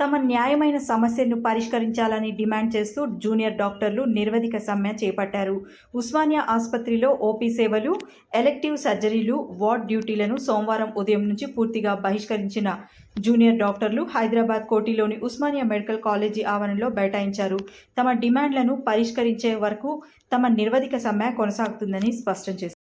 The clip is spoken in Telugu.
తమ న్యాయమైన సమస్యను పరిష్కరించాలని డిమాండ్ చేస్తూ జూనియర్ డాక్టర్లు నిర్వధిక సమ్మె చేపట్టారు. ఉస్మానియా ఆసుపత్రిలో ఓపీ సేవలు ఎలెక్టివ్ సర్జరీలు వార్డ్ డ్యూటీలను సోమవారం ఉదయం నుంచి పూర్తిగా బహిష్కరించిన జూనియర్ డాక్టర్లు హైదరాబాద్ కోటిలోని ఉస్మానియా మెడికల్ కాలేజీ ఆవరణలో బైఠాయించారు. తమ డిమాండ్లను పరిష్కరించే వరకు తమ నిర్వధిక సమ్మె కొనసాగుతుందని స్పష్టం చేశారు.